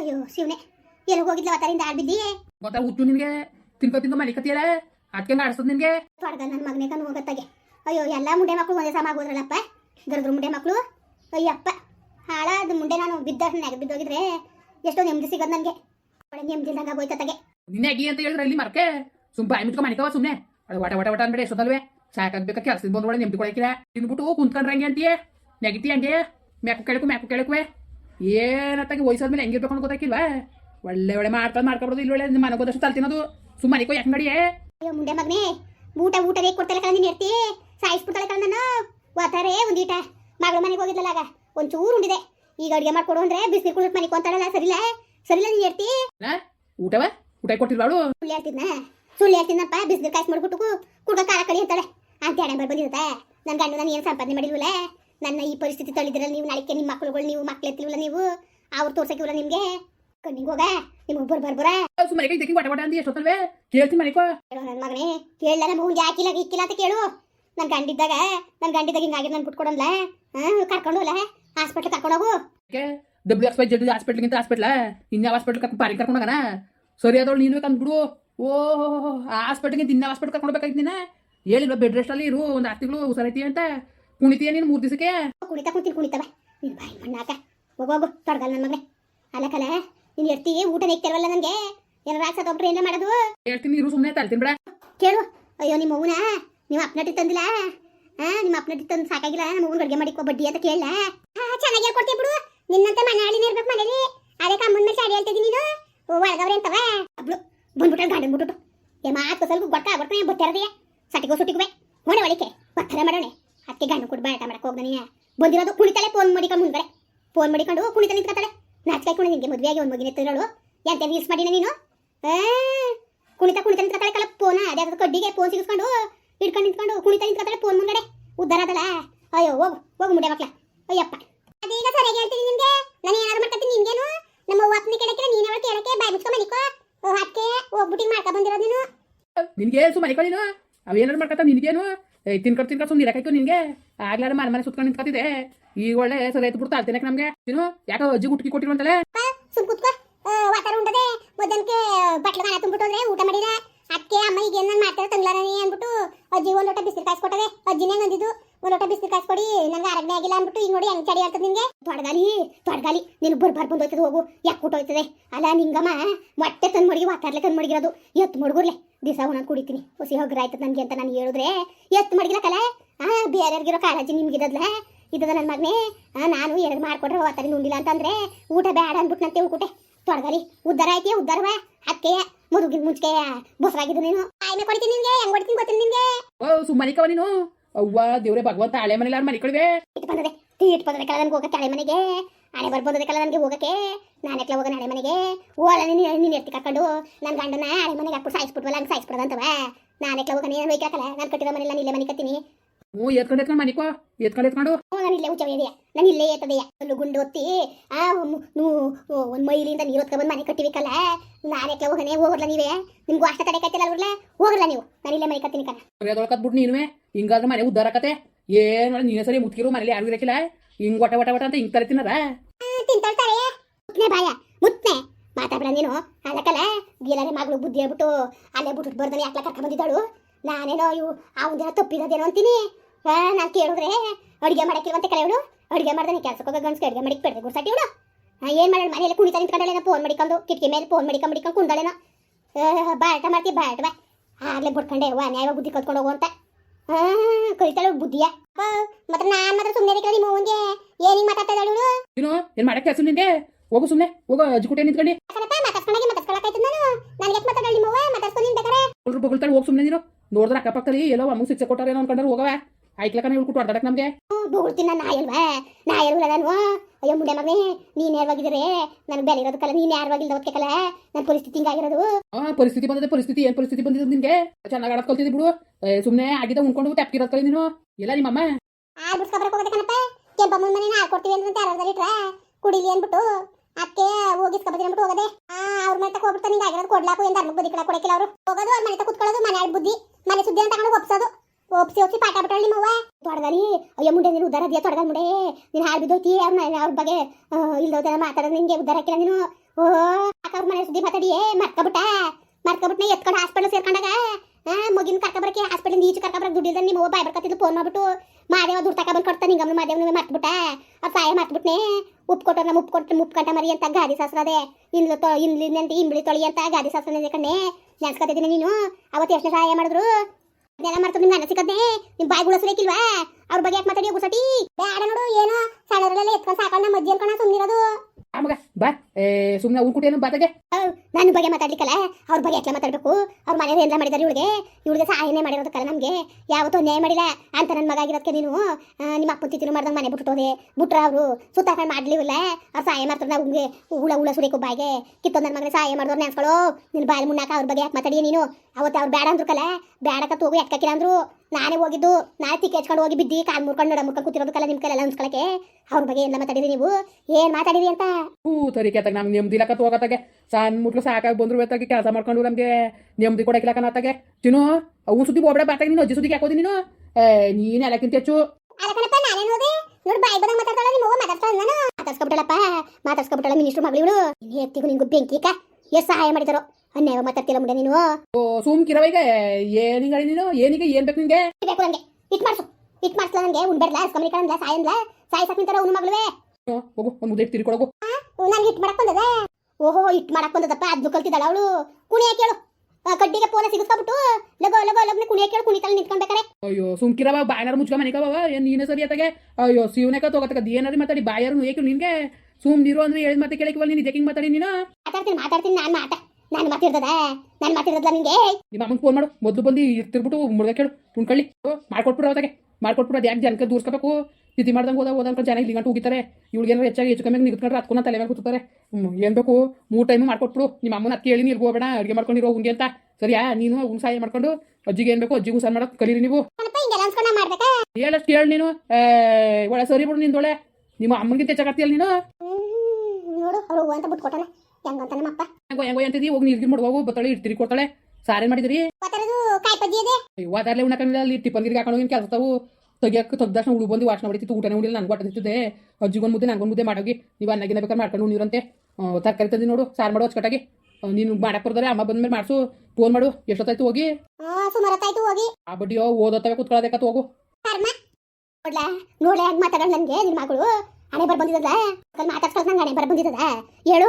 ಅಯ್ಯೋ ಶಿವನೆ ಎಲ್ಲಿ ಹೋಗಿದ್ಲ ಅವತಾರಿಂದ ಆಡ್ಬಿದ್ದಿ ಗೊತ್ತಾ ಹುಚ್ಚು ನಿನ್ಗೆ? ತಿನ್ಕೊ ತಿನ್ಕೊ ಮನೆ ಕತ್ತಿಯಲ್ಲ? ಅದಕ್ಕೆ ನಿನಗೆ ನಿನ್ಗೆ? ತೊಡ್ಗ ನನ್ನ ಮಗನೇ ಕಣ್ಣು ಹೋಗತ್ತಾಗೆ. ಅಯ್ಯೋ ಎಲ್ಲ ಮುಂಡೆ ಮಕ್ಕಳು ಒಂದೇ ಸಮ ಆಗೋದ್ರಲ್ಲಪ್ಪ? ಗರ್ದ್ರ ಮುಂಡೆ ಮಕ್ಕಳು ಅಯ್ಯಪ್ಪ ಹಾಳಾದ ಮುಂಡೆ ನಾನು ಬಿದ್ದ ನೆಗ ಬಿದ್ದೋಗಿದ್ರೆ ಎಷ್ಟೋ ನೆಮ್ಮದಿ ಸಿಗೋದು ನನಗೆ. ಒಳ್ಳೆ ನೆಮ್ಮದಿಲ್ದಂಗ ಹೋಯ್ತತ್ತಾಗೆ ನಿನ್ನೆ ಅಗಿ ಅಂತ ಹೇಳಿದ್ರೆ ಇಲ್ಲಿ ಮರಕ್ಕೆ? ಸುಮ್ ಬಾಯಿ ಮುಚ್ಕೊ ಮನಿಕವ ಸುಮ್ನೆ. ಅದು ವಟ ವಟ ವಟ ಅನ್ಬೇಡ ಎಷ್ಟೊತ್ತಲ್ವೇ? ಸಾಕಾಗ್ಬೇಕಾ ಕೆಲಸದ ಬಂದು ಒಳ್ಳೆ ನೆಮ್ಮದಿ ಕೊಡಕಿಲ್ಲ ತಿನ್ಬಿಟ್ಟು ಕುಂತ್ಕೊಂಡ್ರಂಗೆ ಅಂತೀಯ? ನೆಗತಿ ಹಂಗೆ? ಮ್ಯಾಕು ಕೇಳಕು ಮ್ಯಾಕು ಕೇಳಕುವೆ ಏನತ್ತಾಗಿ ವಯಸ್ಸಾದ್ಮೇಲೆ ಹೆಂಗಿರ್ಬೇಕು ಅಂತ ಗೊತ್ತಾಕಿಲ್ವಾ ಒಳ್ಳೆ ಒಳ್ಳೆ ಮಾಡ್ಕೊಂಡು ಮಾಡ್ಕೊಬೋದು ಇಲ್ಲಿ ಒಳ್ಳೆ ನಿಮ್ಮ ಮನೆಗೆ ಹೋದಷ್ಟು ಸುಮ್ಮನೆ ತಿನ್ನೋದು ಮನಿಕೋ ಯಾಕೆ ನಡಿಯೇ ಅಯ್ಯೋ ಮುಂಡೆ ಮಗನೇ ಊಟ ಊಟ ಬೇಕು ಕೊಡ್ತಲ್ಲ ಕಣ ನೀನು ಇರ್ತಿ ಸಾಯಿಸ್ಬಿಡ್ತಾಳೆ ಕಣ ನಾನು. ವಾತಾರೆ ಒಂದೀಟ. ಮಗಳ ಮನೆಗೆ ಹೋಗಿದ್ಲಲ್ಲ ಆಗ. ಒಂಚೂರು ಉಂಡಿದೆ. ಈಗ ಅಡುಗೆ ಮಾಡ್ಕೊಡು ಅಂದ್ರೆ ಬಿಸಿಲು ಮನಿ ಮನೆಗೆ ಕೊಂತಾಳಲ್ಲ. ಸರಿಲ್ಲ ಸರಿಲ್ಲ ನೀನು ಇರ್ತಿ ಊಟವ? ಊಟ ಕೊಟ್ಟಿಲ್ವಾಳು ಸುಳ್ಳು ಹೇಳ್ತಿದ್ನ? ಸುಳ್ಳು ಹೇಳ್ತಿದ್ನಪ್ಪ. ಬಿಸಿಲು ಕಾಯ್ಸಿ ಮಾಡ್ಬಿಟ್ಟು ಕುಡ್ಕ ಕಾರ ಕಡಿ ಅಂತಾಳೆ ಅಂತ ಹೇಳ ಬಂದಿರುತ್ತೆ? ನನ್ನ ಗಂಡು ನಾನು ಏನು ಸಂಪಾದನೆ ಮಾಡಿಲ್ವಲ್ಲ? ನನ್ನ ಈ ಪರಿಸ್ಥಿತಿ ತಳಿದಿರಲ್ಲ ನೀವು ನಾಳೆ ನಿಮ್ಮ ಮಕ್ಕಳುಗಳು ನೀವು ಮಕ್ಳು ಎತ್ತಿಲ್ವಲ್ಲ ನೀವು? ಅವ್ರು ತೋರ್ಸಕ್ಕಿವಲ್ಲ ನಿಮಗೆ? ಕಣ್ಣಿಗೆ ಹೋಗ ನಿಮಗೆ ಬರ್ ಬರ್ ಬರ ಸುಮ್ಮನೆ ಕೈ ತೆಗಿ ವಟ ವಟ ಅಂತ ಎಷ್ಟೊತ್ತಲ್ವೇ? ಕೇಳ್ತೀನಿ ಮನಿಕೋ ನನ್ನ ಮಗನೇ ಕೇಳಲ್ಲ ನಮ್ಮ ಹೂಗೆ ಹಾಕಿಲ್ಲ ಇಕ್ಕಿಲ್ಲ ಅಂತ ಕೇಳು. ನನ್ನ ಗಂಡಿದ್ದಾಗ ನನ್ನ ಗಂಡಿದ್ದಾಗ ಹಿಂಗಾಗಿ ನಾನು ಬಿಟ್ಕೊಡಲ್ಲ ಹಾಂ ಕರ್ಕೊಂಡು ಹೋಗಲ್ಲ ಹಾಸ್ಪಿಟ್ಲ್ ಕರ್ಕೊಂಡು ಹೋಗು. ಡಬ್ಲ್ಯೂ ಎಕ್ಸ್ ವೈ ಜಡ್ ಹಾಸ್ಪಿಟ್ಲಿಗಿಂತ ಹಾಸ್ಪಿಟ್ಲ ಇನ್ಯಾವ ಹಾಸ್ಪಿಟ್ಲ್ ಕರ್ಕೊಂಡು ಪಾರಿ ಕರ್ಕೊಂಡು ಹೋಗಣ? ಸರಿ ಬಿಡು ನೀನು ಅಂದ್ಬಿಡು. ಓ ಆ ಹಾಸ್ಪಿಟ್ಲಿಗಿಂತ ಇನ್ಯಾವ ಹಾಸ್ಪಿಟ್ಲ್ ಕರ್ಕೊಂಡು ಬೇಕಾಗಿತ್ತು ನೀನು? ಹೇಳಿಲ್ವ ಬೆಡ್ ರೆಸ್ಟಲ್ಲಿ ಇರು ಒಂದು ಆರು ತಿಂಗಳು ಹುಷಾರೈತಿ ಅಂತ? ಕುಣಿತೀಯ ನೀನು ಮೂರು ದಿವಸಕ್ಕೆ? ಕುಣಿತ ಕುಂತೀನಿ ಕುಣಿತವ ನೀನು ಬಾಯಿ ಮಣ್ಣಾಕ ಹೋಗು ಹೋಗು ತೊಡಗಲ್ಲ ನನ್ನ ಮಗನೇ. ಅಲ್ಲ ಕಲ ನೀನು ಎರ್ತಿ ಊಟ ನೆಕ್ತಿರವಲ್ಲ ನನಗೆ? ಏನಾರ ತೊಗೊಂಡ್ರೆ ಏನೇ ಮಾಡೋದು? ಹೇಳ್ತೀನಿ ನೀರು ಸುಮ್ಮನೆ ತಲ್ತೀನಿ ಬಿಡ ಕೇಳು. ಅಯ್ಯೋ ನಿಮ್ಮ ಅವನ ನೀವು ಅಪ್ನಟ್ಟಿ ತಂದಿಲ್ಲ? ಹಾ ನಿಮ್ಮ ಅಪ್ನಟ್ಟಿ ತಂದು ಸಾಕಾಗಿಲ್ಲ? ನಮ್ಮ ಅವ್ನ ಅಡುಗೆ ಮಾಡಿಕೋ ಬಡ್ಡಿ ಅಂತ ಕೇಳಲ್ಲ ಚೆನ್ನಾಗಿ ಹೇಳ್ಕೊಡ್ತೀವಿ ಬಿಡು. ನಿನ್ನಂತ ಮನೆಯಾಳಿನೇ ಇರ್ಬೇಕು ಮನೇಲಿ. ಅದಕ್ಕೆ ಅಮ್ಮನ ಮೇಲೆ ಸಾರಿ ಹೇಳ್ತಿದ್ದೀನಿ ನೀನು. ಒಳಗವ್ರೆ ಅಂತವ? ಅಬ್ಳು ಬಂದ್ಬಿಟ್ಟು ಗಾರ್ಡನ್ ಬಿಟ್ಬಿಟ್ಟು ಏ ಮಾತು ಸ್ವಲ್ಪ ಗೊತ್ತ ಬರ್ತಾನೆ ಬತ್ತಾರದೆಯ? ಸಟಿಗೋ ಸುಟಿಗುವೆ ಹೊಣೆ ಒಳಿಕೆ ಬತ್ತರೆ ಮಾಡೋಣ. ಅದಕ್ಕೆ ಗಂಡು ಕೊಟ್ಟು ಬಾಟ ಮಾಡಕ್ಕೆ ಹೋಗ್ದ ಬಂದಿರೋದು ಕುಣಿತಾಳೆ ಫೋನ್ ಮಾಡಿಕೊಂಡು ಮುಂದ್ಗಡೆ. ಫೋನ್ ಮಾಡಿಕೊಂಡು ಕುಣಿತ ನಿಂತ್ಕೊತಾಳೆ ನಾಚಿಕೆ ಕುಣಿ ನಿಮಗೆ ಮದುವೆಯಾಗಿ ಒಂದು ಮಗಿನ ಎತ್ತಿರೋಳು ಎಂತ ರೀಲ್ಸ್ ಮಾಡಿನ ನೀನು? ಕುಣಿತ ಕುಣಿತ ನಿಂತ್ಕೊತಾಳೆ ಕಲ ಫೋನ ಅದೇ ಕಡ್ಡಿಗೆ ಫೋನ್ ಸಿಗಿಸ್ಕೊಂಡು ಹಿಡ್ಕೊಂಡು ನಿಂತ್ಕೊಂಡು ಕುಣಿತ ನಿಂತ್ಕೊತಾಳೆ ಫೋನ್ ಮುಂಗಡೆ ಉದ್ದಾರ ಅದಲ್ಲ. ಅಯ್ಯೋ, ಹೋಗು ಹೋಗು ಮುಡಿಯ ಮಕ್ಳ. ಅಯ್ಯಪ್ಪ. ಅದೀಗ ಸರಿಯಾಗಿ ಹೇಳ್ತೀನಿ ನಿಮಗೆ ನಾನು ಏನಾದ್ರು ಮಾಡ್ಕೊತೀನಿ ನಿನ್ಗೇನು? ನಮ್ಮ ವಾಪ್ನಿ ಕೇಳಕ್ಕೆ, ನೀನು ಅವಳು ಕೇಳಕ್ಕೆ ಬಾಯ್ ಮುಚ್ಕೊ ಮನಿಕೋ ಹಾಕೆ, ಹೋಗ್ಬಿಟ್ಟು ಮಾಡ್ಕೊ ಬಂದಿರೋದು ನೀನು. ನಿನಗೆ ಸುಮ್ಮನೆ ನೀನು. ಅವೇನಾರು ಮಾಡ್ಕೊತ ನಿನಗೇನು? ತಿನ್ಕೊಂಡು ತಿನ್ಕೊಂಡು ಸುಮ್ಮನೆ ಇರಕಾಯ್ತು ನಿನಗೆ. ಆಗ್ಲಾರ ಮನೆ ಮನೆ ಸುತ್ಕೊಂಡು ನಿಂತ್ಕೊತಿದೆ ಈಗ ಒಳ್ಳೆ ಸರಿ ಆಯ್ತು ಬಿಡ್ತಾ ಅಲ್ತೇನೆ ನಮಗೆ. ನೀನು ಯಾಕೋ ಅಜ್ಜಿ ಕಾಣ ತುಂಬಿಟ್ಟು ಹೋದ್ರೆ ಊಟ ಅಮ್ಮ ಈಗ ಅಂದ್ಬಿಟ್ಟು ಅಜ್ಜಿ ಒಂದ್ ಒಂದ್ ಕಾಯಿಸ್ಕೊಡಿ ಆಗಿಲ್ಲ ನೋಡಿ ಹೆಂಗ್ ಯಾಕೆ ಊಟ ಹೋಯ್ತದೆ? ಅಲ್ಲ ನಿಂಗಮ್ಮ, ಮೊಟ್ಟೆ ತಂದು ಮಡಗಿ ವಾತಾರ್ಲೆ ತಂದು ಮಡಗಿರೋದು. ಎತ್ತು ಮಡಗುರ್ಲೆ. ದಿವಸ ಒಂದೊಂದು ಕುಡಿತೀನಿ. ಹುಸಿ ಹೊಗ್ರ ಆಯ್ತದ ನನಗೆ ಅಂತ ನಾನು ಹೇಳಿದ್ರೆ ಎತ್ತು ಕಲೆ? ಆ ಬೇರೆಯವ್ರಿಗಿರೋ ಕಾಳಜಿ ನಿಮ್ಗಿದದ್ಲ. ಇದ್ದದ ನನ್ನ ಮಗನೇ. ನಾನು ಎರಡು ಮಾಡ್ಕೊಟ್ರೆ ಹೋಗ್ತಾರೆ ನುಂಡಿಲ್ಲ ಅಂತಂದ್ರೆ ಊಟ ಬೇಡ ಅಂದ್ಬಿಟ್ಟು ನಂತೆ ಊಟ ತೊಡಗಲಿ ಉದ್ದಾರ ಐತಿ ಉದ್ದಾರವ ಅದಕ್ಕೆ ಮುದುಗಿನ ಮುಂಚೆ ಬೊಸರಾಗಿದ್ದು ನೀನು. ಆಯ್ಮೆ ಕೊಡ್ತೀನಿ ನಿನ್ಗೆ ಹೆಂಗ್ ಕೊಡ್ತೀನಿ ಗೊತ್ತಿಲ್ಲ ನಿನ್ಗೆ? ಓ ಸುಮ್ಮನೆ ಮನಿಕವ ನೀನು. ಅವ್ವ ದೇವ್ರೆ ಭಗವಂತ ಹಳೆ ಮನೇಲಿ ಯಾರು ಕೊಡುವೆ ಇಟ್ಟು ಬಂದದೆ. ತೀಟ್ ಬಂದದೆ ಕೆಳಗೆ ನನಗೆ ಹೋಗಕ್ಕೆ ಹಳೆ ಮನೆಗೆ. ಹಣೆ ಬರ್ಬೋದು ಅದಕ್ಕೆಲ್ಲ ನನಗೆ ಹೋಗಕ್ಕೆ? ನಾನು ಎಕ್ಲ ಹೋಗೋಣ ಹಳೆ ಮನೆಗೆ. ಓಳ ನೀನು ನೀನು ಎತ್ತಿ ಕರ್ಕೊಂಡು. ನನ್ನ ಗಂಡನ ಹಳೆ ಮನೆಗೆ ಹಾಕ್ಬಿಟ್ಟು ಸಾಯಿಸ್ಬಿಟ್ವಲ್ಲ ಹಂಗೆ ಸಾಯಿಸ್ಬಿಡೋದು ಅಂತವ. ನಾನು ಎಕ್ಲ ಹೋಗೋಣ ಏನು ಹೋಯ್ಕಲ್ಲ ನಾನು ಕಟ್ಟಿರೋ ಮನೆಲ್ಲ ನಾನು ಇಲ್ಲೇ ಮನೆ ಕತ್ತೀನಿ. ಹ್ಞೂ ಎತ್ಕೊಂಡು ಎತ್ಕೊಂಡು ಮನಿಕೋ. ಎತ್ಕೊಂಡು ಎತ್ಕೊಂಡು. ನಾನು ಇಲ್ಲೇ ಉಚ್ಚವೆದೆಯ ನಾನು ಇಲ್ಲೇ ಎತ್ತದೆಯಾ ಒಂದು ಗುಂಡು ಒತ್ತಿ ಆ ಒಂದು ಮೈಲಿಂದ ನೀರು ಹೊತ್ಕೊಂಡ್ಬಂದು ಮನೆ ಕಟ್ಟಿಬೇಕಲ್ಲ? ನಾನು ಎಕ್ಲ ಹೋಗನೆ ಹೋಗ್ರಲ್ಲ ನೀವೇ? ನಿಮ್ಗೂ ಅಷ್ಟ ತಡೆ ಕತ್ತಿಲ್ಲ ಅವ್ರಲ್ಲ ಹೋಗ್ರಲ್ಲ ನೀವು? ನಾನು ಇಲ್ಲೇ ಮನೆ ಕತ್ತೀನಿ ಕಣ. ಕತ್ಬಿಟ್ಟು ನೀನುವೆ. ಹಿಂಗಾದ್ರೆ ಮನೆ ಉದ್ದಾರ ಕತೆ. ಏನು ನೀನೇ ಸರಿ ಮುತ್ಕಿರು ಮನೇಲಿ ಯಾರು ಇರಕ್ಕಿಲ್ಲ ಹಿಂಗ್ ಒಟ ಒಟ ಒಟ ಅಂತ ಹಿಂಗ್ ತರ ತಿನ್ನರ ತಿಂತಾಳ್ತಾರೆ. ಮುತ್ನೆ ಬಾಯ, ಮುತ್ನೆ. ಮಾತಾಡ್ಬೇಡ ನೀನು. ಅಲ್ಲಕಲ್ಲ ಗೀಲರೆ ಮಗಳು ಬುದ್ಧಿ ಹೇಳ್ಬಿಟ್ಟು ಅಲ್ಲೇ ಬಿಟ್ಟು ಬರ್ದಾನೆ ಯಾಕೆ ಕರ್ಕೊಂಡ್ ಬಂದಿದ್ದಾಳು? ನಾನೇನೋ ಇವು, ಆ ಒಂದಿನ ತಪ್ಪಿರೋದೇನೋ ಅಂತೀನಿ. ನಾನು ಕೇಳಿದ್ರೆ ಅಡುಗೆ ಮಾಡಕ್ಕಿಲ್ವಂತೆ ಕಳೆಯವಳು ಅಡುಗೆ ಮಾಡ್ದೆ ಕೆಲಸಕ್ಕೆ ಹೋಗೋ ಗಂಡ್ಸ್ಗೆ ಅಡುಗೆ ಮಾಡಿಕ್ ಪೆಡ್ದೆ ಗುಡ್ಸಟ್ಟಿ ಇವಳು. ಏನು ಮಾಡೋಣ, ಮನೆಯಲ್ಲಿ ಕುಣಿತ ನಿಂತ್ಕೊಂಡಳೇನೋ ಫೋನ್ ಮಾಡಿಕೊಂಡು, ಕಿಟಕಿ ಮೇಲೆ ಫೋನ್ ಮಾಡಿಕೊಂಡು ಮಾಡಿಕೊಂಡು ಕುಂದಳೇನೋ ಬಾಟ ಮಾಡ್ತೀವಿ ಬಾಟ ಬಾ. ಆಗ್ಲೇ ಬಿಡ್ಕೊಂಡೆ ವಾ ನ್ಯಾಯ ಬುದ್ಧಿ ಕಲ್ತ್ಕೊಂಡು ಹೋಗು ಅಂತ. ಕಲಿತಾಳು ಬುದ್ಧಿಯ. ಮತ್ತೆ ನಾನು ಮಾತ್ರ ಸುಮ್ಮನೆ ಇರಕ್ಕಿಲ್ಲ ನಿಮ್ಮ ಅವ್ವನ್ಗೆ ಏನಿಗೆ ಮಾತಾಡ್ತಾ ಇದ್ದಾಳು ಇವಳು ನೀನು ಏನ್ ಮಾಡಕ್ಕೆ ಕೆಲಸ ನಿನ್ಗೆ ಹೋಗು ಸುಮ್ನೆ ಹೋಗು ಅಜ್ಜಿಕುಟೆ ನಿಂತ್ಕೊಂಡು. ನಾನು. ನೀನು ಹುಡುಗರು ಬಗಳ್ತಾಳೆ ಹೋಗಿ ಸುಮ್ನೆ ನೀನು. ನೋಡಿದ್ರೆ ಅಕ್ಕಪಕ್ಕದಲ್ಲಿ ಎಲ್ಲೋ ಅಮ್ಮ ಶಿಕ್ಷೆ ಕೊಟ್ಟಾರೇನೋ ಅನ್ಕೊಂಡ್ರೆ ಹೋಗವ ಆಯ್ಕ್ಲಕ್ಕ ಹೇಳ್ಕೊಟ್ಟು ಹೊಡ್ದಾಡಕ್ ನಮ್ಗೆ. ಬೊಗಳ್ತೀನಿ ನಾನು ನಾಯಲ್ವಾ ನಾಯಲ್ವಲ್ಲ ನಾನು? ಅಯ್ಯೋ ಮುಂಡೆ ಮಗನೇ ನೀನ್ ಯಾರವಾಗಿದ್ರೆ ನನಗೆ ಬೆಲೆ ಇರೋದಕ್ಕಲ್ಲ ನೀನು ಯಾರವಾಗಿಲ್ದ ಓದ್ಬೇಕಲ್ಲ ನನ್ನ ಪರಿಸ್ಥಿತಿ ಹಿಂಗಾಗಿರೋದು ಆ ಪರಿಸ್ಥಿತಿ ಬಂದಿದೆ ಪರಿಸ್ಥಿತಿ ಏನ್ ಪರಿಸ್ಥಿತಿ ಬಂದಿದೆ ನಿನ್ಗೆ? ಚೆನ್ನಾಗಿ ಕಲ್ತಿದ್ದಿ ಬಿಡು. ಸುಮ್ನೆ ಆಗಿದ್ದ ಉಣ್ಕೊಂಡು ತೆಪ್ಕಿರೋದ್ ಕಲಿ ನೀನು. ಎಲ್ಲ ನಿಮ್ಮಮ್ಮ? ಆ ಬಿಡ್ಸ್ಕೊಬರಕ್ಕೆ ಹೋಗದೆ ಕಣಪ್ಪ. ಕೆಂಪಮ್ಮನ ಮನೆ ಹಾಕೊಡ್ತೀವಿ ಅಂತ ಯಾರಾದ್ರೂ ಇಟ್ರೆ. ಕುಡಿಲಿ ಅಂದ್ಬಿಟ್ಟು ಅಕ್ಕೆ ಹೋಗಿಸ್ಕೊಬತ್ತೀನಿ ಅಂದ್ಬಿಟ್ಟು ಹೋಗದೆ. ಆ, ಅವ್ರ ಮನೆ ತಕ ಹೋಗ್ಬಿಡ್ತಾನೆ, ಹಿಂಗೆ ಆಗಿರೋದು ಕೊಡ್ಲಾಕು ಏನು ಧರ್ಮಕ್ಕೆ ಕೂಡ ಕೊಡಕಿಲ್ಲ ಅವರು. ಹೋಗೋದು ಅವ್ರ ಮನೆ ತಕ ಕುತ್ಕೊಳ್ಳೋದು, ಮನೆ ಬುದ್ಧಿ, ಮನೆ ಸುದ್ದಿ ಅಂತ ತಗೊಂಡು ಒಪ್ಸೋದು. ಒಪ್ಸಿ ಒಪ್ಸಿ ಪಾಠ ಬಿಟ್ಟಳು ನಿಮ್ಮವ್ವ. ತೊಡಗಲಿ, ಅಯ್ಯ ಮುಂಡೆ ನೀನು ಉದ್ದಾರ ಇದೆಯಾ ತೊಡಗಲ್ ಮುಂಡೆ. ನೀನು ಹಾಳು ಬಿದ್ದೋಯ್ತಿ, ಅವ್ರ ಅವ್ರ ಬಗ್ಗೆ ಇಲ್ದೋತ ಮಾತಾಡೋದು ನಿಂಗೆ ಉದ್ದಾರ ಹಾಕಿಲ್ಲ ನೀನು. ಓ ಅಕ್ಕ ಮನೆ ಸುದ್ದಿ ಮಾತಾಡಿಯೇ? ಮರ್ಕಬಿಟ್ಟ ಮರ್ಕಬಿಟ್ನೆ ಎತ್ಕೊಂಡು ಹಾಸ್ಪಿಟಲ್ ಸೇರ್ಕೊಂಡಾಗ ಮಗಿನ ಕರ್ಕೊಬರಕ್ಕೆ ಹಾಸ್ಪಿಟಲ್ ಈಚು ಕರ್ಕೊಬರಕ್ಕೆ ದುಡ್ಡಿಲ್ದ ನಿಮ್ಮ ಬಾಯ್ ಬರ್ಕತ್ತಿದ್ದು ಫೋನ್ ಮಾಡ್ಬಿಟ್ಟು. ಮಾದೇವ ದುಡ್ಡು ತಗೊಬಂದು ಕೊಡ್ತಾನೆ ಹಿಂಗಮ್ಮ ಮಾದೇವ ಮರ್ತ್ಬಿಟ್ಟ? ಅವ್ರು ಸಹಾಯ ಮರ್ತ್ಬಿಟ್ನೆ? ಉಪ್ಪು ಕೊಟ್ಟರು ನಮ್ಮ ಉಪ್ಪು ಕೊಟ್ಟು ಉಪ್ಪು ಕಂಟ ಮರಿ ಅಂತ ಗಾದಿ ಶಾಸ್ತ್ರದೆ ಇನ್ಲು ತೊ ಇನ್ಲಿಂದ ಇಂಬಳಿ ತೊಳಿ ಅಂತ ಗಾದಿ ಶಾಸ್ತ್ರ ಕಣ್ಣೆ. ನೆನ್ಸ್ಕೊತಿದ್ದೀನಿ ನೀನು. ಅವತ್ತು ಎಷ್ಟು ಸಹಾಯ ಮಾಡಿದ್ರು? ಅದೆಲ್ಲ ಮಾಡ್ತಾರೆ ನಿಮ್ಗೆ ಅನ್ನ ಸಿಕ್ಕದ್ನೆ? ನಿಮ್ಮ ಬಾಯಿ ಗುಳಸ್ಬೇಕಿಲ್ವಾ ಅವ್ರ ಬಗ್ಗೆ ಯಾಕೆ ಮಾತಾಡಿ ಗುಸಟಿ ಬೇಡ ನೋಡು, ಏನೋ ಸಣ್ಣವರೆಲ್ಲ ಎತ್ಕೊಂಡು ಸಾಕಣ್ಣ, ಮಜ್ಜಿ ಅನ್ಕೊಂಡು ಸುಮ್ಮನಿರೋದು ಮಗ ಬಾ ಸುಮ್ಮನೆ ಅವ್ನು ಕುಟಿಯನ್ನು ಬಾತಗೆ ನನ್ನ ಬಗ್ಗೆ ಮಾತಾಡ್ಲಿಕ್ಕಲ್ಲ, ಅವ್ರ ಬಗ್ಗೆ ಎಲ್ಲ ಮಾತಾಡ್ಬೇಕು? ಅವ್ರ ಮನೆ ಎಲ್ಲ ಮಾಡಿದಾರೆ ಇವಳಿಗೆ? ಇವಳಿಗೆ ಸಹಾಯನೇ ಮಾಡಿರೋದಕ್ಕಲ್ಲ ನಮಗೆ. ಯಾವತ್ತೂ ಅನ್ಯಾಯ ಮಾಡಿಲ್ಲ. ಅಂತ ನನ್ನ ಮಗ ಆಗಿರೋದಕ್ಕೆ ನೀನು ನಿಮ್ಮ ಅಪ್ಪ ತಿರು ಮಾಡ್ದಂಗೆ ಮನೆ ಬಿಟ್ಟೋದೆ ಬಿಟ್ರ ಅವರು ಸುತ್ತಾಕೊಂಡು ಮಾಡ್ಲಿವಲ್ಲ ಅವ್ರು ಸಹಾಯ ಮಾಡ್ತಾರೆ ನಾವು ಹುಳ ಹುಳ ಸುರಿಕು ಬಾಯಿಗೆ ಕಿತ್ತೊಂದು ನನ್ನ ಮಗನ ಸಹಾಯ ಮಾಡಿದವ್ರು ನೆನ್ಸ್ಕೊಳ್ಳೋ ನಿನ್ನ ಬಾಯಿ ಮುನ್ನಾಕ ಅವ್ರ ಬಗ್ಗೆ ಯಾಕೆ ಮಾತಾಡಿ ನೀನು? ಅವತ್ತು ಅವ್ರು ಬೇಡ ಅಂದ್ರು ಕಲೆ ಬೇಡಕ್ಕ ತೋಗು ಎಟ್ಕಿಲ್ಲ ಅಂದ್ರು. ನಾನೇ ಹೋಗಿದ್ದು ನಾನೇ ತಿಕ್ಕಿ ಹಚ್ಕೊಂಡು ಹೋಗಿ ಬಿದ್ದಿ ಕಾಲು ಮುರ್ಕೊಂಡು ನಡ ಮುರ್ಕೊಂಡು ಕೂತಿರೋದಕ್ಕಲ್ಲ ನಿಮ್ಮ ಕೈಲೆಲ್ಲ ಅನ್ಸ್ಕೊಳಕ್ಕೆ? ಅವ್ರ ಬಗ್ಗೆ ಎಲ್ಲ ಮಾತಾಡಿದ್ರಿ ನೀವು? ಏನು ಮಾತಾಡಿದ್ರಿ ಅಂತ? ಹೂ ತರಿಕೆ ಕೇತಾಗ ನಮ್ಗೆ ನೆಮ್ಮದಿ ಲಕ್ಕ ತಗೋತಾಗೆ ಸಣ್ಣ ಮುಟ್ಲು ಸಾಕಾಗಿ ಬಂದ್ರು ಬೇತಾಗಿ ಕೆಲಸ ಮಾಡ್ಕೊಂಡು ನಮಗೆ. ನೆಮ್ಮದಿ ಕೊಡಕ್ಕಿಲ್ಲ ನಾತಾಗೆ ತಿನ್ನು ಅವ್ನು ಸುದ್ದಿ ಹೋಗ್ಬೇಡ ಬರ್ತಾಗ ನೀನು ಅಜ್ಜಿ ಸುದ್ದಿಗೆ ಹಾಕೋದಿ ನೀನು. ಏ ನೀನು ಎಲ್ಲಕ್ಕಿಂತ ಹೆಚ್ಚು? ನೋಡಿ ಬಾಯಿ ಬಂದಂಗ ಮಾತಾಡ್ತಾಳ ನಿಮ್ಮ ಅವ್ವ ಮಾತಾಡ್ತಾಳ ನಾನು? ಮಾತಾಡ್ಸ್ಕೊಬಿಟ್ಟಳಪ್ಪ ಮಾತಾಡ್ಸ್ಕೊಬಿಟ್ಟಳ ಮಿನಿಸ್ಟ್ರು ಮಗಳು ಎತ್ತಿಗೂ ನಿಂಗೂ ಬೆಂಕಿ ಕಾ ಎಷ್ಟು ಸಹಾಯ ಮಾಡಿದಾರೋ. ಅನ್ಯಾಯ ಮಾತಾಡ್ತಿಲ್ಲ ಮುಂದೆ ನೀನು? ಓ ಸುಮ್ಕಿರವ ಈಗ ಏನೀಗ ನೀನು? ಏನಿಗ ಏನ್ ಬೇಕು ನಿಂಗೆ ಬೇಕು ನಂಗೆ. ಇಟ್ ಮಾಡ್ಸು. ಇಟ್ ಮಾಡ್ಸಲ ನನಗೆ ಉಣ್ಬೇಡ್ಲ ಕಮ್ಮಿ ಕಣಂದ್ಲ ಸಾಯಂದ್ಲ. ಸಾಯಿ ಸಾಕಿಂತಾರ ಉನ್ ಹ್ಮ್, ಹೋಗು ಒಂದು ಮುದ್ದೆ ತಿರ್ಕೊಳಗು ನಂಗೆ ಇಟ್ ಮಾಡಕ್ ಬಂದದ? ಓಹೋ ಇಟ್ ಮಾಡಕ್ ಬಂದದಪ್ಪ. ಅದು ಕಲ್ತಿದ್ದಾಳ ಅವಳು. ಕುಣಿಯ ಕೇಳು ಕಡ್ಡಿಗೆ ಪೋನ ಸಿಗಿಸ್ಕೊಬಿಟ್ಟು ಲಗೋ ಲಗೋ ಲಗ್ನ ಕುಣಿಯ ಕೇಳು ತಲೆ ನಿಂತ್ಕೊಂಡ್ಬೇಕಾರೆ. ಅಯ್ಯೋ ಸುಮ್ಕಿರವ ಬಾಯನಾರು ಮುಚ್ಕ ಮನೆಕವ ಏನ್ ನೀನೇ ಸರಿ ಆತಾಗೆ? ಅಯ್ಯೋ ಸಿವನೆಕ ತಗೋತಕ ಏನಾರು ಮಾತಾಡಿ ಬಾಯಾರು ಏಕೆ ನಿನ್ಗೆ. ಸುಮ್ ನೀರು ಅಂದ್ರೆ ಹೇಳಿದ ಮತ್ತೆ ಕೇಳಕ್ಕೆ ನೀನು ಇದಕ್ಕೆ ಮಾತಾಡಿ ನೀನು? ಮಾತಾಡ್ತೀನಿ ಮಾತಾಡ್ತೀನಿ ನಾನು ಮಾತಾ ನಾನು ಮಾತಿರ್ತದ ನಾನು ಮಾತಿರ್ತದ ನಿಂಗೆ? ನಿಮ್ಮ ಅಮ್ಮನ ಫೋನ್ ಮಾಡು. ಮೊದಲು ಬಂದು ಇರ್ತಿರ್ಬಿಟ್ಟು ಮುರ್ದ ಕೇಳು. ಉಣ್ಕೊಳ್ಳಿ ಮಾಡ್ಕೊಟ್ಬಿಡು ಅವತ್ತಾಗೆ ಮಾಡ್ಕೊಟ್ಬಿಡು ಅದು ಯಾಕೆ ಜನಕ್ಕೆ ದೂರ್ಸ್ಕೋಬೇಕು? ತಿಥಿ ಮಾಡ್ದಂಗೆ ಹೋದ ಹೋದಂಕ ಜನ ಇಲ್ಲಿ ಗಂಟು ಹೋಗಿತಾರೆ ಇವ್ಳಿಗೆ ಏನಾರು ಹೆಚ್ಚಾಗಿ ಹೆಚ್ಚು ಕಮ್ಮಿ ನಿಂತ್ಕೊಂಡ್ರೆ ಹತ್ಕೊಂಡ ತಲೆ ಮೇಲೆ ಕೂತಾರೆ ಏನು ಬೇಕು? ಮೂರು ಟೈಮು ಮಾಡ್ಕೊಟ್ಬಿಡು. ನಿಮ್ಮ ಅಮ್ಮನ ಅದಕ್ಕೆ ಹೇಳಿ ನೀವು ಹೋಗಬೇಡ ಅಡುಗೆ ಮಾಡ್ಕೊಂಡಿರೋ ಹುಂಗೆ ಅಂತ. ಸರಿಯಾ? ನೀನು ಹುಣ್ ಸಹಾಯ ಮಾಡ್ಕೊಂಡು ಅಜ್ಜಿಗೆ ಏನು ಬೇಕು? ಅಜ್ಜಿಗೂ ಸಹ ಮಾಡೋಕೆ ಕಲೀರಿ ನೀವು. ಹೇಳಷ್ಟು ಕೇಳಿ ನೀನು. ಒಳ್ಳೆ ಸರಿ ಬಿಡು ನಿಂದೊಳೆ ನಿಮ್ಮ ಅಮ್ಮನಿಗಿಂತ ಹೆಚ್ಚಾಗತ್ತೀಯಲ್ಲ ನೀನು? ನೋಡು ಅವಳು ಅಂತ ಹೆಂಗಂತ ನಮ್ಮಪ್ಪ. ಹೆಂಗೋ ಹೆಂಗೋ ಹೋಗಿ ನೀರ್ಗಿರ್ ಮಾಡಿ ಹೋಗು ಬತ್ತಾಳೆ ಇರ್ತೀರಿ ಕೊಡ್ತಾಳೆ. ಸಾರೇನ್ ಮಾಡಿದಿರಿ? ಗೊತ್ತಾರದು ಕಾಯಿ ಪಜ್ಜಿ ಇದೆ. ಅಯ್ಯೋ ಅದಾರಲ್ಲೇ ಉಣ್ಣಕಂಗಿಲ್ಲ ಅಲ್ಲಿ ಟಿಪ್ಪನ್ಗಿರಿಗೆ ಹಾಕೊಂಡು ಹೋಗಿ ಕೆಲಸ ತಾವು ತೆಗಿಯಕ್ಕೆ ತೆಗ್ದಾಕ್ಷಣ ಉಳು ಬಂದು ವಾಸನೆ ಹೊಡಿತಿತ್ತು ಊಟನೇ ಉಳಿಲ್ಲ ನನಗೆ ಹೊಟ್ಟೆ ಅಜ್ಜಿಗೊಂದು ಮುದ್ದೆ ನನಗೊಂದು ಮುದ್ದೆ ಮಾಡೋಗಿ. ನೀವು ಅನ್ನಗಿನ ಬೇಕಾದ್ರೆ ಮಾಡ್ಕೊಂಡು ನೀರಂತೆ ತರಕಾರಿ ತಂದಿ ನೋಡು ಸಾರು ಮಾಡು ಅಚ್ಚಕಟ್ಟಾಗಿ. ನೀನು ಮಾಡಕ್ಕೆ ಬರ್ದಾರೆ ಅಮ್ಮ ಬಂದ ಮೇಲೆ ಮಾಡಿಸು. ಫೋನ್ ಮಾಡು ಎಷ್ಟೊತ್ತಾಯ್ತು ಹೋಗಿ? ಸುಮಾರತ್ತಾಯ್ತು ಹೋಗಿ. ಆ ಬಡ್ಡಿಯೋ ಓದೋತ್ತವೆ ಕುತ್ಕೊಳ್ಳೋದಕ್ಕೆ ಹೋಗು. ನೋಡ್ಲಾ ನೋಡ್ಲೆ ಹೆಂಗ್ ಮಾತಾಡೋಣ ನನ್ಗೆ ನಿನ್ ಮಗಳು. ಹಣೆ ಬರ್ ಬಂದಿದ್ದದ ಮಾತಾಡ್ಸ್ಕೊಳಕ್ ನಂಗೆ ಹಣೆ ಬರ್ ಬಂದಿದ್ದದ ಹೇಳು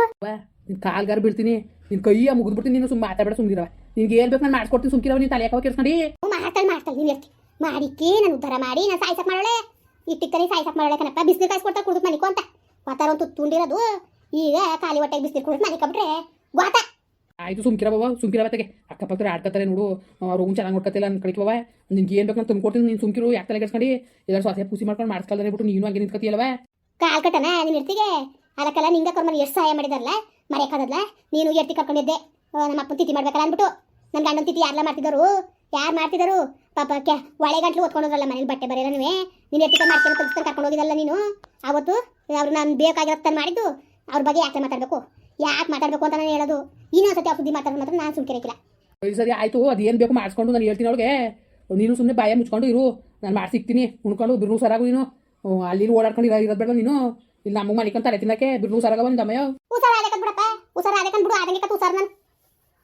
ನಿನ್ ಕಾಲ್ಗಾರ ಬೀಳ್ತೀನಿ ನಿನ್ ಕೈಯ ಮುಗಿದ್ಬಿಡ್ತೀನಿ ನೀನು ಸುಮ್ಮನೆ ಮಾತಾಡಬೇಡ ಸುಮ್ಮನಿರವ ನಿನ್ಗೆ ಏನ್ ಬೇಕು ನಾನು ಮಾಡ್ಸ್ಕೊಡ್ತೀನಿ ಸುಮ್ಕಿರವ ನೀನು ತಲೆ ಹೋಗಿ ಸಣ್ಣ ಮಾಡ್ತಾಳೆ ಮಾಡ್ತಾಳೆ ನೀನ್ ಇರ್ತಿ. ಮಾಡಿಕ್ಕೆ ನಾನು ಉದ್ಧಾರ ಮಾಡಿ ನಾನು ಸಾಯ್ಸಕ್ ಮಾಡೋಳೆ. ಇಟ್ಟಿಕ್ಕರಿ ಸಾಯ್ಸಕ್ ಮಾಡೋಳೆ ಕಣಪ್ಪ ಬಿಸಿಲು ಕಾಯಿಸ್ಕೊಡ್ತಾ ಕುಡಿದು ಮನಿಕೋ ಅಂತ. ವಾತಾವರಣ ಒಂದು ತುಂಡಿರೋದು ಈಗ ಖಾಲಿ ಹೊಟ್ಟೆಗೆ ಬಿಸಿಲು ಕುಡಿದು ಮನಿಕೊಬಿಟ್ರೆ ಗೋತ ಆಯ್ತು ಸುಮ್ಕಿರವ ಸುಮ್ಕಿರ ತೆಗೆ ಅಕ್ಕಪಕ್ಕದ ಆಡ್ಕತ್ತಾರೆ ನೋಡು ಅವ್ರು ಚೆನ್ನಾಗಿ ನೋಡ್ಕತ್ತಿಲ್ಲ ನನ್ನ ಕಳಿಕವ ನಿನ್ಗೆ ಏನು ಬೇಕು ನಾನು ತಂದ್ಕೊಡ್ತೀನಿ ನೀನು ಸುಮ್ಕಿರು ಯಾಕೆ ತಲೆ ಕೆಡ್ಸ್ಕೊಂಡು? ಎಲ್ಲರೂ ಸೊಸೆ ಪೂಸಿ ಮಾಡ್ಕೊಂಡು ಮಾಡಿಸ್ಕೊಳ್ದಾರೆ ಬಿಟ್ಟು ನೀನು ಹಂಗೆ ನಿಂತ್ಕೊತೀಯಲ್ವ ಕಾಲ್ ಕಟ್ಟನ ನಿನ್ ಇರ್ತಿಗೆ? ಅದಕ್ಕೆಲ್ಲ ನಿಂಗ ಕರ್ಮನ್ ಎಷ್ಟು ಸಹಾಯ ಮಾಡಿದಾರಲ್ಲ ಮರೆಯಕ್ಕಾಗಲ್ಲ ನೀನು ಎಡ್ತಿ ಕರ್ಕೊಂಡಿದ್ದೆ. ನಮ್ಮ ಅಪ್ಪನ ತಿಥಿ ಮಾಡ್ಬೇಕಲ್ಲ ಅಂದ್ಬಿಟ್ಟು. ನನ್ನ ಗಂಡನ ತಿಥಿ ಯಾರೆಲ್ಲ ಮಾಡ್ತಿದ್ದರು? ಯಾರು ಮಾಡ್ತಿದ್ದರು? ಪಾಪ ಕ್ಯಾ ಒಳೆ ಗಂಟ್ಲು ಓದ್ಕೊಂಡೋದ್ರಲ್ಲ ಮನೇಲಿ ಬಟ್ಟೆ ಬರೆಯೋನವೇ ನೀನು ಎತ್ತಿಕೆ ಮಾಡ್ಕೊಂಡು ತೆಗಿಸ್ಕೊಂಡು ಕರ್ಕೊಂಡು ಹೋಗಿದ್ದಲ್ಲ ನೀನು? ಅವತ್ತು ಅವ್ರು ನಾನು ಬೇಕಾಗಿರೋ ತಾನು ಮಾಡಿದ್ದು, ಅವ್ರ ಬಗ್ಗೆ ಯಾಕೆ ಮಾತಾಡಬೇಕು? ಯಾಕೆ ಮಾತಾಡಬೇಕು ಅಂತ ನಾನು ಹೇಳೋದು. ಇನ್ನೊಂದ್ಸತಿ ಆ ಸುದ್ದಿ ಮಾತಾಡೋದು ಮಾತ್ರ ನಾನು ಸುಮ್ಕಿರಕ್ಕಿಲ್ಲ ಈ ಸರಿ ಆಯಿತು, ಅದೇನು ಬೇಕು ಮಾಡಿಸ್ಕೊಂಡು ನಾನು ಹೇಳ್ತೀನಿ ಅವಳಿಗೆ. ನೀನು ಸುಮ್ಮನೆ ಬಾಯ ಮುಚ್ಕೊಂಡು ಇರು. ನಾನು ಮಾಡಿ ಸಿಗ್ತೀನಿ ಉಣ್ಕೊಂಡು ಬಿರು ಸರಾಗು ನೀನು. ಅಲ್ಲಿ ಓಡಾಡ್ಕೊಂಡು ಇರೋ ಇರೋದು ಬೇಡ ನೀನು. ಇಲ್ಲಿ ಮಲಿಕಂತ ತಲೆ ತಿನ್ನಕ್ಕೆ ಬಿರ್ನು ಹುಷಾರಾಗ ಒಂದು ದಮಯ. ಉಸಾರ ಆದೆ ಬಿಡಪ್ಪ ಹುಷಾರ ಆದೆ ಬಿಡು ಆದಂಗೆ ಕತ್ ಹುಷಾರ ನಾನು.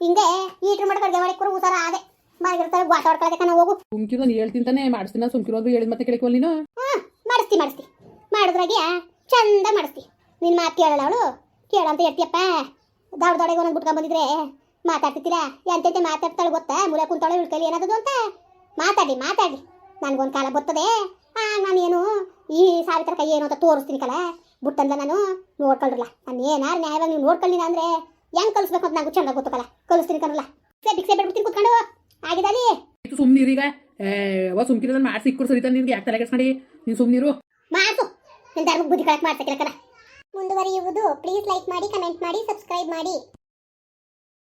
ಹಿಂಗೆ ಈಟ್ರು ಮಾಡಿ ಅಡುಗೆ ಮಾಡಿ ಉಸಾರ ಆದೆ ಮಾಡಿರ್ತಾರೆ ಹೊಡ್ಕೊಳ್ಳೋದಕ್ಕೆ ನಾನು ಹೋಗು. ಸುಮ್ಕಿರೋ ನೀ ಹೇಳ್ತೀನಿ ತಾನೆ ಮಾಡಿಸ್ತೀನಿ ಸುಮ್ಕಿರು ಅದು ಹೇಳಿದ ಮತ್ತೆ ಕೇಳಿಕೊಲ್ ನೀನು. ಹ್ಮ್ ಮಾಡಿಸ್ತಿ ಮಾಡಿಸ್ತಿ. ಮಾಡಿದ್ರಾಗೆ ಚಂದ ಮಾಡಿಸ್ತಿ. ನಿನ್ ಮಾತು ಕೇಳಲ್ಲ ಅವಳು? ಕೇಳ ಅಂತ ಹೇಳ್ತಿಯಪ್ಪ. ದೊಡ್ಡ ದೊಡ್ಡಗೆ ಒಂದೊಂದು ಬಿಟ್ಕೊಂಡ್ ಬಂದಿದ್ರೆ ಮಾತಾಡ್ತಿದ್ದೀರಾ? ಎಂತೆಂತೆ ಮಾತಾಡ್ತಾಳೆ ಗೊತ್ತಾ? ಮೂಲೆ ಕುಂತಾಳೆ ಇಳ್ಕಲಿ ಏನಾದದು ಅಂತ? ಮಾತಾಡಿ ಮಾತಾಡಿ. ನನ್ಗೊಂದು ಕಾಲ ಬರ್ತದೆ. ನಾನು ಏನು ಈ ಸಾವಿತ್ರ ಕೈ ಏನು ಅಂತ ತೋರಿಸ್ತೀನಿ ಕಲ ಬಿಟ್ಟಂದ ನಾನು ನೋಡ್ಕೊಳ್ರಲ್ಲ ನಾನು ಏನಾರು ನ್ಯಾಯವಾಗಿ ನೀವು ನೋಡ್ಕೊಳ್ಳಿಲ್ಲ ಅಂದ್ರೆ ಹೆಂಗ್ ಕಲಿಸ್ಬೇಕು ಅಂತ ನಂಗೆ ಚಂದ ಗೊತ್ತಲ್ಲ ಕಲಿಸ್ತೀನಿ ಕಣಲ್ಲ ಸೇ ಭಿಕ್ಷೆ ಬಿಡ್ಬಿಡ್ತೀನಿ ಕುತ್ಕೊಂಡು ಆಗಿದಲ್ಲಿ ಆಯ್ತು ಸುಮ್ಮನೆ ಈಗ. ಅವ ಸುಮ್ಕಿರು ನಾನು ಮಾಡಿ ಸಿಕ್ಕರು ಸರಿತಾನೆ ನಿನ್ಗೆ ಯಾಕೆ ತಲೆ ಕೆಡ್ಸ್ಕೊಂಡು? ನೀನು ಸುಮ್ಮನಿರು ಮಾತು ನಿನ್ ಧರ್ಮಕ್ಕೆ ಬುದ್ಧಿ ಕಳಕ್ ಮಾಡ್ಸಕ್ಕಿಲ್ಲ ಮುಂದುವರಿಯುವುದು ಪ್ಲೀಸ್ ಲೈಕ್ ಮಾಡಿ ಕಮೆಂಟ್ ಮಾಡಿ ಸಬ್ಸ್ಕ್ರೈಬ್ ಮಾಡಿ.